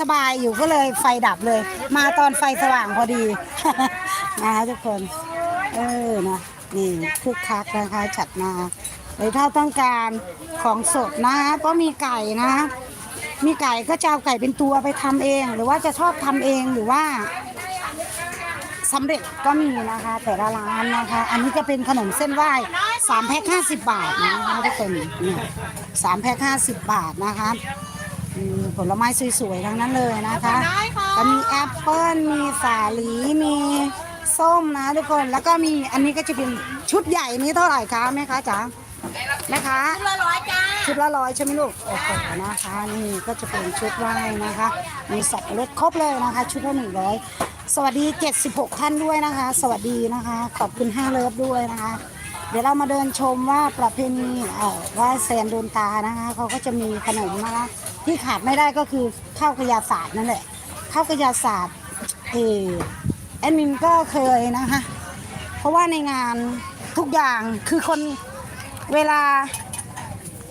สบายอยู่ก็เลยไฟดับเลย มาตอนไฟสว่างพอดี นะคะทุกคน เออนะนี่คึกคักนะคะจัดมาหรือถ้าต้องการของสดนะคะก็มีไก่นะ มีไก่ก็จะเอาไก่เป็นตัวไปทำเอง หรือว่าจะชอบทำเองหรือว่าสำเร็จก็มีนะคะ แต่ละร้านนะคะ อันนี้จะเป็นขนมเส้นไหว้สามแพ็คห้าสิบบาทนะคะทุกคนเนี่ยสามแพ็คห้าสิบบาทนะคะ มผลไม้สวยๆทั้งนั้นเลยนะคะก็มีแอปเปิ้ลมีสาลีมีส้มนะทุกคนแล้วก็มีอันนี้ก็จะเป็นชุดใหญ่นี้เท่าไหร่คะแม่คะจ๋าแม่คะละร้อยจ้าชุดละร้อยใช่ไหมลูกโอ้โหนะคะนี่ก็จะเป็นชุดไหว้นะคะ มีสับปะรดครบเลยนะคะ ชุดละหนึ่งร้อยสวัสดี 76 ท่านด้วยนะคะ สวัสดีนะคะ ขอบคุณห้าเลิฟด้วยนะคะ เดี๋ยวเรามาเดินชมว่าประเพณีเอ่อไหว่าแซนโดนตานะคะเขาก็จะมีขนมนะคะ ที่ขาดไม่ได้ก็คือข้าวกระยาศาสตร์นั่นแหละข้าวกระยาศาสตร์เออแอดมินก็เคยนะคะเพราะว่าในงานทุกอย่างคือคนเวลา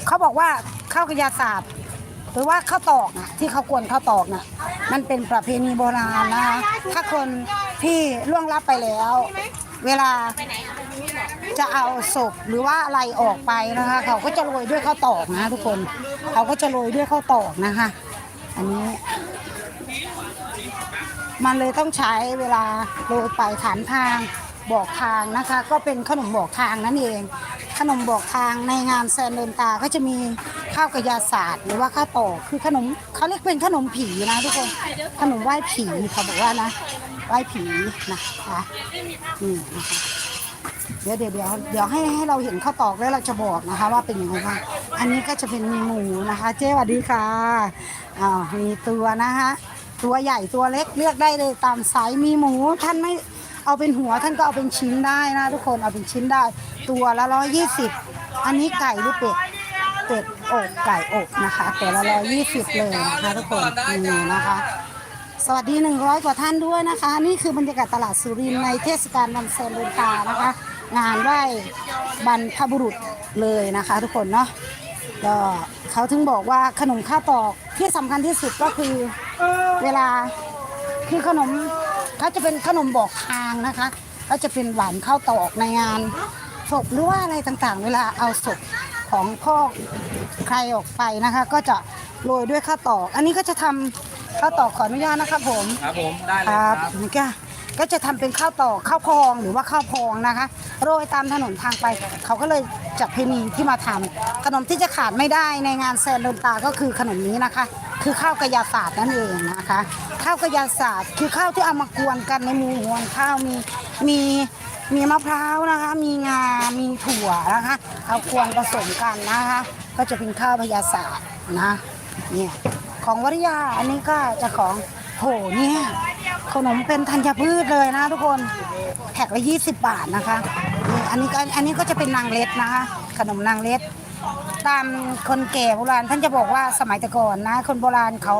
เขาบอกว่าข้าวกระยาศาสตร์หรือว่าข้าวตอกนะที่เขากวนข้าวตอกน่ะมันเป็นประเพณีโบราณนะคะถ้าคนที่ล่วงลับไปแล้ว เวลา จะเอาศพหรือว่าอะไรออกไปนะคะ เขาก็จะโรยด้วยข้าวตอกนะทุกคน เขาก็จะโรยด้วยข้าวตอกนะคะ อันนี้ มันเลยต้องใช้เวลาโรยไปถามทางบอกทางนะคะ ก็เป็นขนมบอกทางนั่นเอง ขนมบอกทางในงานแซนเดินตาก็จะมีข้าวกระยาศาสตร์หรือว่าข้าวตอกคือขนมเขาเรียกเป็นขนมผีนะทุกคนขนมไหว้ผีเขาบอกว่านะไหว้ผีนะคะนี่นะคะ เดี๋ยวเดี๋ยวเดี๋ยวเดี๋ยวให้ให้เราเห็นข้าวตอกแล้วเราจะบอกนะคะ ว่าเป็นยังไงบ้างอันนี้ก็จะเป็นหมูนะคะ เจ๊สวัสดีค่ะอ่ามีตัวนะคะ ตัวใหญ่ตัวเล็กเลือกได้เลยตามไซส์มีหมูท่านไม่เอาเป็นหัวท่านก็เอาเป็นชิ้นได้นะทุกคนเอาเป็นชิ้นได้ ตัวละร้อยยี่สิบอันนี้ไก่หรือเป็ดเป็ดอกไก่อกนะคะแต่ละร้อยยี่สิบเลยนะคะทุกคนนี่นะคะสวัสดี 100 กว่าท่านด้วยนะคะ นี่คือบรรยากาศตลาดสุรินทร์ในเทศกาลวันเซนเดนตานะคะ งานไหว้บรรพบุรุษเลยนะคะ ทุกคนเนาะก็เขาถึงบอกว่าขนมข้าวตอกที่สำคัญที่สุดก็คือเวลาคือขนมเขาจะเป็นขนมบอกทางนะคะเขาจะเป็นหวานข้าวตอกในงานศพหรือว่าอะไรต่างๆ เวลาเอาศพของพ่อใครออกไปนะคะ ก็จะโรยด้วยข้าวตอก อันนี้ก็จะทำข้าวตอกขออนุญาตนะครับผมครับผมได้เลยคครัรับบนี่ก็ ก็จะทำเป็นข้าวตอกข้าวพองหรือว่าข้าวพองนะคะ โรยตามถนนทางไป เขาก็เลยจัดเพณีที่มาทำขนมที่จะขาดไม่ได้ในงานแซนโดนตาก็คือขนมนี้นะคะ คือข้าวกระยาศาสตร์นั่นเองนะคะ ข้าวกระยาศาสตร์คือข้าวที่เอามากวนกันในหมูหวนข้าวมีมีมีมะพร้าวนะคะ มีงา มีถั่วนะคะ เอากวนผสมกันนะคะ ก็จะเป็นข้าวกระยาศาสตร์นะ เนี่ย ของวริยา อันนี้ก็จะของ หเนี่ยขนมเป็นธัญพืชเลยนะทุกคนแพ็คละ20บาทนะคะอันนี้ก็อันนี้ก็จะเป็นนางเล็ดนะคะ ขนมนางเล็ด ตามคนแก่โบราณท่านจะบอกว่าสมัยแต่ก่อนนะ คนโบราณเขา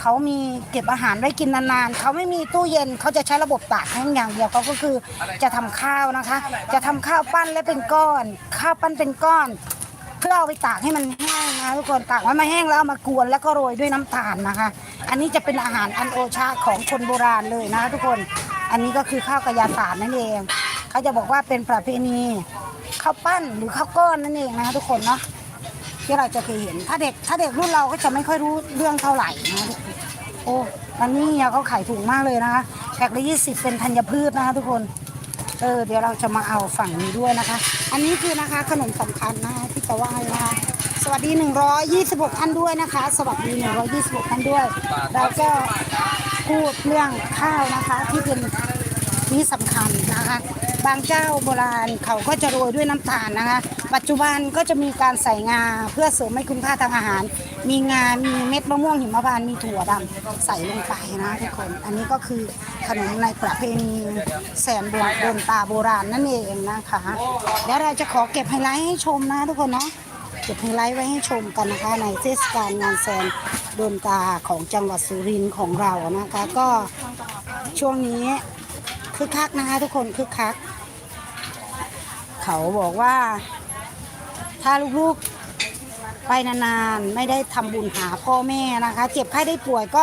เขามีเก็บอาหารไว้กินนานๆ เขาไม่มีตู้เย็นเขาจะใช้ระบบตากแห้งอย่างเดียวเขาก็คือจะทำข้าวนะคะ จะทำข้าวปั้นและเป็นก้อน ข้าวปั้นเป็นก้อนเพื่อเอาไปตากให้มันแห้งนะทุกคนตากไว้มาแห้งแล้วเอามากวนแล้วก็โรยด้วยน้ำตาลนะคะ อันนี้จะเป็นอาหารอันโอชาของคนโบราณเลยนะคะทุกคน อันนี้ก็คือข้าวกระยาศาสตร์นั่นเอง เขาจะบอกว่าเป็นประเพณีข้าวปั้นหรือข้าวก้อนนั่นเองนะคะทุกคนเนาะที่เราจะเคยเห็น ถ้าเด็กถ้าเด็กรุ่นเราก็จะไม่ค่อยรู้เรื่องเท่าไหร่นะทุกคนโอ้วันนี้เนี่ยเขาขายถูกมากเลยนะคะแพ็คละยี่สิบเป็นธัญพืชนะคะทุกคน เออเดี๋ยวเราจะมาเอาฝั่งนี้ด้วยนะคะ อันนี้คือนะคะขนมสำคัญนะคะที่จะไหว้นะคะ สวัสดี 126 ท่านด้วยนะคะ สวัสดี 126 ท่านด้วย เราก็พูดเรื่องข้าวนะคะที่เป็นที่สำคัญนะคะ บางเจ้าโบราณเขาก็จะโรยด้วยน้ำตาลนะคะ ปัจจุบันก็จะมีการใส่งาเพื่อเสริมให้คุณค่าทางอาหาร มีงา มีเม็ดมะม่วงหิมพานต์มีถั่วดำใส่ลงไปนะทุกคน อันนี้ก็คือขนมในประเพณีแสนดวงดนตาโบราณนั่นเองนะคะเดี๋ยวเราจะขอเก็บไฮไลท์ให้ชมนะทุกคนเนาะ เก็บไฮไลท์ไว้ให้ชมกันนะคะ ในเทศกาลงานแซนโดนตาของจังหวัดสุรินทร์ของเรานะคะ ก็ช่วงนี้คึกคักนะคะทุกคนคึกคัก เขาบอกว่า ถ้าลูกๆไปนานๆ ไม่ได้ทำบุญหาพ่อแม่นะคะ เจ็บไข้ได้ป่วยก็